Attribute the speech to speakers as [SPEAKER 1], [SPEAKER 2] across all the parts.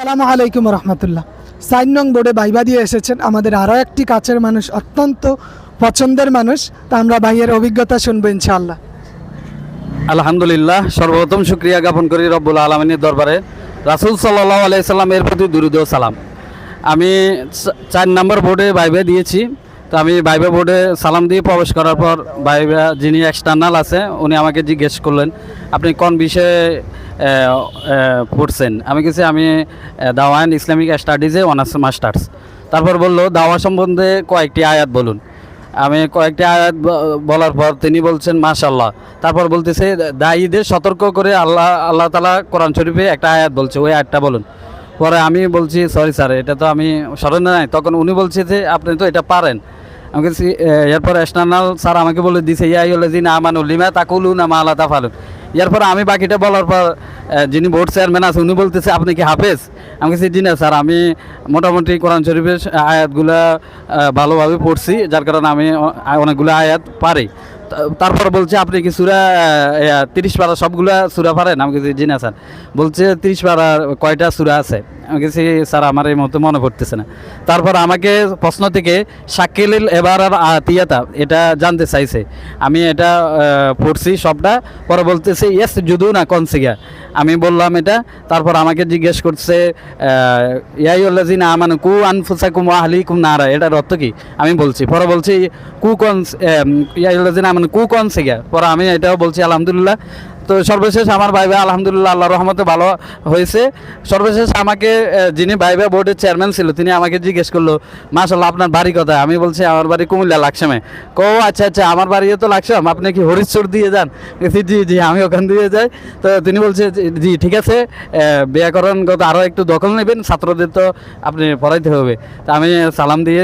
[SPEAKER 1] সালামু আলাইকুম রহমতুল্লাহ। সাইন নং বোর্ডে বাইবা দিয়ে এসেছেন আমাদের আরও একটি কাছের মানুষ, অত্যন্ত পছন্দের মানুষ। তা আমরা ভাইয়ের অভিজ্ঞতা শুনব ইনশাআল্লাহ।
[SPEAKER 2] আলহামদুলিল্লাহ, সর্বপ্রথম শুক্রিয়া জ্ঞাপন করি রব্বুল আলমিনের দরবারে। রাসুল সাল্লাহ আলাইসাল্লামের প্রতি দুরুদ সালাম। আমি চার নম্বর বোর্ডে বাইবে দিয়েছি। তো আমি বাইবে বোর্ডে সালাম দিয়ে প্রবেশ করার পর বাইবা যিনি এক্সটার্নাল আছে, উনি আমাকে জিজ্ঞেস করলেন, আপনি কোন বিষয়ে পড়ছেন? আমি কিছু আমি দাওয়ান ইসলামিক স্টাডিজে অনার্স মাস্টার্স। তারপর বলল, দাওয়া সম্বন্ধে কয়েকটি আয়াত বলুন। আমি কয়েকটি আয়াত বলার পর তিনি বলছেন মাশাল্লাহ তারপর বলতেছে, দায়ীদের সতর্ক করে আল্লাহ আল্লাহ তালা কোরআন শরীফে একটা আয়াত বলছে, ওই আয়াতটা বলুন। পরে আমি বলছি, সরি স্যার, এটা তো আমি স্মরণে নাই। তখন উনি বলছে যে, আপনি তো এটা পারেন। আমি এরপর এক্সটার্নাল স্যার আমাকে বলে দিছে ইয়াই হলে না আমানু লিমা তাকুলু না মা মালা তাফালুন। এরপর আমি বাকিটা বলার পর যিনি বোর্ড চেয়ারম্যান আছে, উনি বলতেছে, আপনি কি হাফেজ? আমি বলছি জি না স্যার আমি মোটামুটি কোরআন শরীফের আয়াতগুলো ভালোভাবে পড়ছি, যার কারণে আমি অনেকগুলো আয়াত পারি। তারপর বলছে, আপনি কি সুরা তিরিশ পাড়া সবগুলা সুরা পারেন? আমি কিছু জি না, স্যার। বলছে, তিরিশ পাড়ার কয়টা সুরা আছে? আমি কিছু স্যার, আমার এই মুহূর্তে মনে পড়তেছে না। তারপর আমাকে প্রশ্ন থেকে শাকিল এবার আর তিয়াতা, এটা জানতে চাইছে। আমি এটা পড়ছি সবটা, পরে বলতেছে, ইয়েস যদু না কনসিগা। আমি বললাম এটা, তারপর আমাকে জিজ্ঞেস করছে ইয়াইউল্লাজিনা আমান, কু আনফুসাকুম আহলিকুম নারা? এটার অর্থ কি? আমি বলছি, পরে বলছি, কু কন ইয়াইউল্লাজিনা আমান কু সেগা পরে আমি এটাও বলছি আলহামদুলিল্লাহ। তো সর্বশেষ আমার ভাইবা আলহামদুলিল্লাহ আল্লাহ রহমতে ভালো হয়েছে। সর্বশেষ আমাকে যিনি ভাইবা বোর্ডের চেয়ারম্যান ছিল, তিনি আমাকে জিজ্ঞেস করল মাসাল্লাহ আপনার বাড়ি কোথায়? আমি বলছি, আমার বাড়ি কুমিল্লা, লাকসামে। কো আচ্ছা আচ্ছা আমার বাড়িও তো লাকসাম, আপনি কি হরিশ্বর দিয়ে যান? জি জি, আমি ওখান দিয়ে যাই। তো তিনি বলছে, জি ঠিক আছে ব্যাকরণগত আরও একটু দখল নেবেন, ছাত্রদের তো আপনি পড়াইতে হবে। তা আমি সালাম দিয়ে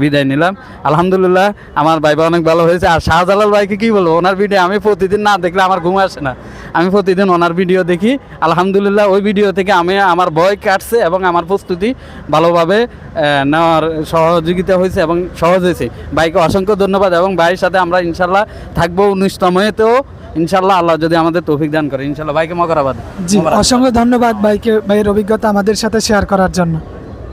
[SPEAKER 2] বিদায় নিলাম। আলহামদুলিল্লাহ, আমার ভাইবা অনেক ভালো হয়েছে। আর শাহজালাল ভাইকে কি বলব, ওনার ভিডিও আমি প্রতিদিন না দেখলে আমার ঘুম আসে না। আমি প্রতিদিন ওনার ভিডিও দেখি। আলহামদুলিল্লাহ ওই ভিডিও থেকে আমি আমার ভয় কাটছে এবং আমার প্রস্তুতি ভালোভাবে নেওয়ার সহযোগিতা হয়েছে এবং সহজ হয়েছে। ভাইকে অসংখ্য ধন্যবাদ এবং ভাইয়ের সাথে আমরা ইনশাল্লাহ থাকব উনিশতমেতেও। ইনশাল্লাহ আল্লাহ যদি আমাদের তৌফিক দান করে ইনশাল্লাহ ভাইকে মকরাবাদ
[SPEAKER 1] জি অসংখ্য ধন্যবাদ ভাইকে ভাইয়ের অভিজ্ঞতা আমাদের সাথে শেয়ার করার জন্য।